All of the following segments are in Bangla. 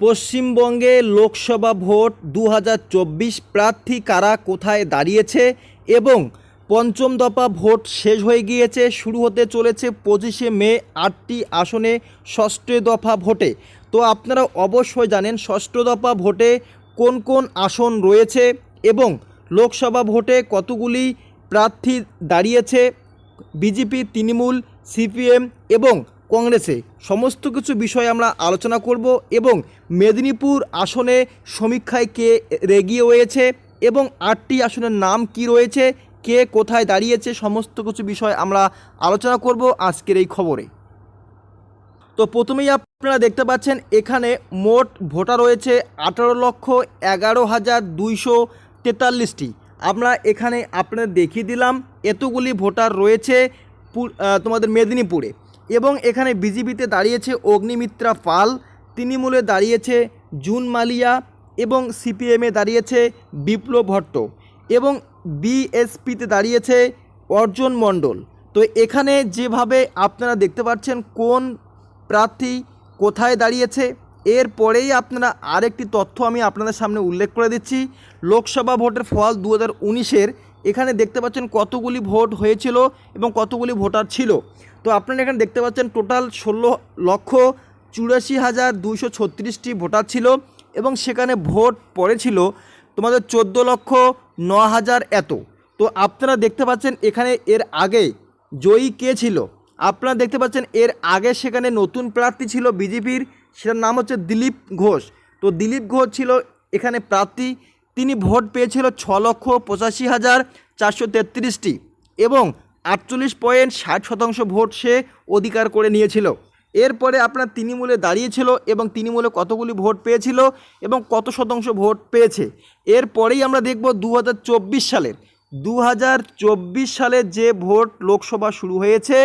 পশ্চিমবঙ্গে লোকসভা ভোট দু হাজার চব্বিশ প্রার্থী কারা কোথায় দাঁড়িয়েছে এবং পঞ্চম দফা ভোট শেষ হয়ে গিয়েছে, শুরু হতে চলেছে পঁচিশে মে আটটি আসনে ষষ্ঠ দফা ভোটে। তো আপনারা অবশ্যই জানেন ষষ্ঠ দফা ভোটে কোন কোন আসন রয়েছে এবং লোকসভা ভোটে কতগুলি প্রার্থী দাঁড়িয়েছে, বিজেপি, তৃণমূল, সিপিএম এবং কংগ্রেসে সমস্ত কিছু বিষয় আমরা আলোচনা করব এবং মেদিনীপুর আসনে সমীক্ষায় কে রেগিয়ে রয়েছে এবং আটটি আসনের নাম কি রয়েছে, কে কোথায় দাঁড়িয়েছে, সমস্ত কিছু বিষয় আমরা আলোচনা করব আজকের এই খবরে। তো প্রথমেই আপনারা দেখতে পাচ্ছেন, এখানে মোট ভোটার রয়েছে আঠারো লক্ষ এগারো হাজার দুইশো তেতাল্লিশটি। আমরা এখানে আপনাদের দেখিয়ে দিলাম, এতগুলি ভোটার রয়েছে তোমাদের মেদিনীপুরে। এবং এখানে বিজেপিতে দাঁড়িয়েছে অগ্নিমিত্রা পাল, তৃণমূলে দাঁড়িয়েছে জুন মালিয়া এবং সিপিএমে দাঁড়িয়েছে বিপ্লব ভট্ট এবং বিএসপিতে দাঁড়িয়েছে অর্জুন মণ্ডল। তো এখানে যেভাবে আপনারা দেখতে পাচ্ছেন কোন প্রার্থী কোথায় দাঁড়িয়েছে এরপরেই আপনারা আরেকটি তথ্য আমি আপনাদের সামনে উল্লেখ করে দিচ্ছি। লোকসভা ভোটের ফল দু হাজার উনিশের এখানে দেখতে পাচ্ছেন কতগুলি ভোট হয়েছিল এবং কতগুলি ভোটার ছিল। তো আপনারা এখানে দেখতে পাচ্ছেন টোটাল ষোলো লক্ষ চুরাশি হাজার দুশো ছত্রিশটি ভোটার ছিল এবং সেখানে ভোট পড়েছিল তোমাদের চোদ্দ লক্ষ ন হাজার এত। তো আপনারা দেখতে পাচ্ছেন এখানে এর আগে জয়ী কে ছিল? আপনারা দেখতে পাচ্ছেন এর আগে সেখানে নতুন প্রার্থী ছিল বিজেপির, সেটার নাম হচ্ছে দিলীপ ঘোষ। তো দিলীপ ঘোষ ছিল এখানে প্রার্থী তিনি ভোট পেয়েছিল ছ লক্ষ পঁচাশি হাজার চারশো তেত্রিশটি এবং আটচল্লিশ পয়েন্ট ষাট শতাংশ ভোট সে অধিকার করে নিয়েছিল। এরপরে আপনার তৃণমূলে দাঁড়িয়েছিল এবং তৃণমূলে কতগুলি ভোট পেয়েছিল এবং কত শতাংশ ভোট পেয়েছে। এরপরেই আমরা দেখব দু হাজার চব্বিশ সালের। দু হাজার চব্বিশ সালে যে ভোট লোকসভা শুরু হয়েছে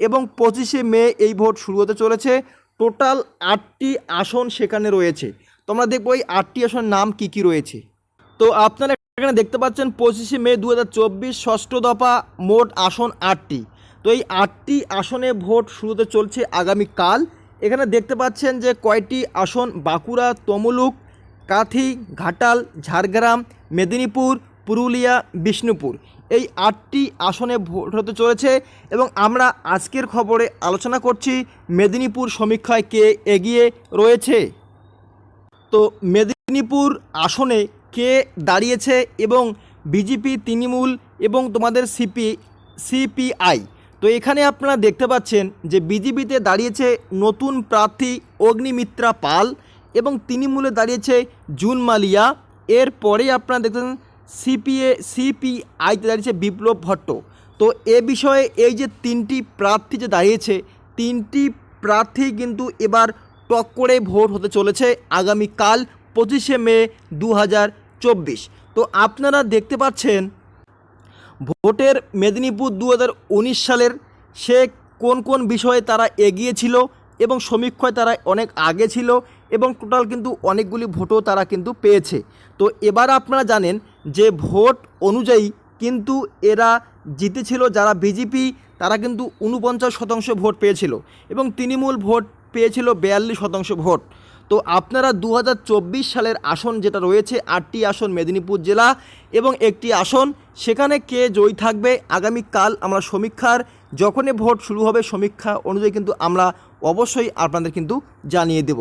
এবং পঁচিশে মে এই ভোট শুরু হতে চলেছে, টোটাল আটটি আসন সেখানে রয়েছে। তোমরা দেখব এই আটটি আসনের নাম কি কি রয়েছে। তো আপনারা এখানে দেখতে পাচ্ছেন পঁচিশে মে দু হাজার চব্বিশ ষষ্ঠ দফা মোট আসন আটটি। তো এই আটটি আসনে ভোট শুরুতে চলছে আগামীকাল। এখানে দেখতে পাচ্ছেন যে কয়টি আসন? বাঁকুড়া, তমলুক, কাথি, ঘাটাল, ঝাড়গ্রাম, মেদিনীপুর, পুরুলিয়া, বিষ্ণুপুর। এই আটটি আসনে ভোট হতে চলেছে এবং আমরা আজকের খবরে আলোচনা করছি মেদিনীপুর সমীক্ষায় কে এগিয়ে রয়েছে। তো মেদিনীপুর আসনে কে দাঁড়িয়েছে এবং বিজেপি, তৃণমূল এবং তোমাদের সিপি, সিপিআই। তো এখানে আপনারা দেখতে পাচ্ছেন যে বিজেপিতে দাঁড়িয়েছে নতুন প্রার্থী অগ্নিমিত্রা পাল এবং তৃণমূলে দাঁড়িয়েছে জুন মালিয়া। এরপরেই আপনারা দেখতেন সিপিএ, সিপিআইতে দাঁড়িয়েছে বিপ্লব ভট্ট। তো এ বিষয়ে এই যে তিনটি প্রার্থী যে দাঁড়িয়েছে, তিনটি প্রার্থী কিন্তু এবার টক করে ভোট হতে চলেছে আগামীকাল পঁচিশে মে দু হাজার তো আপনারা দেখতে পাচ্ছেন ভোটের মেদিনীপুর দু হাজার উনিশ সালের সে কোন কোন বিষয়ে তারা এগিয়ে ছিল এবং সমীক্ষায় তারা অনেক আগে ছিল এবং টোটাল কিন্তু অনেকগুলি ভোটও তারা কিন্তু পেয়েছে। তো এবার আপনারা জানেন যে ভোট অনুযায়ী কিন্তু এরা জিতেছিল যারা বিজেপি, তারা কিন্তু উনপঞ্চাশ শতাংশ ভোট পেয়েছিল এবং তৃণমূল ভোট পেয়েছিল বিয়াল্লিশ শতাংশ ভোট। তো আপনারা দু হাজার চব্বিশ সালের আসন যেটা রয়েছে, আটটি আসন মেদিনীপুর জেলা এবং একটি আসন, সেখানে কে জয়ী থাকবে? আগামীকাল আমরা সমীক্ষার, যখনই ভোট শুরু হবে সমীক্ষা অনুযায়ী কিন্তু আমরা অবশ্যই আপনাদের কিন্তু জানিয়ে দেব।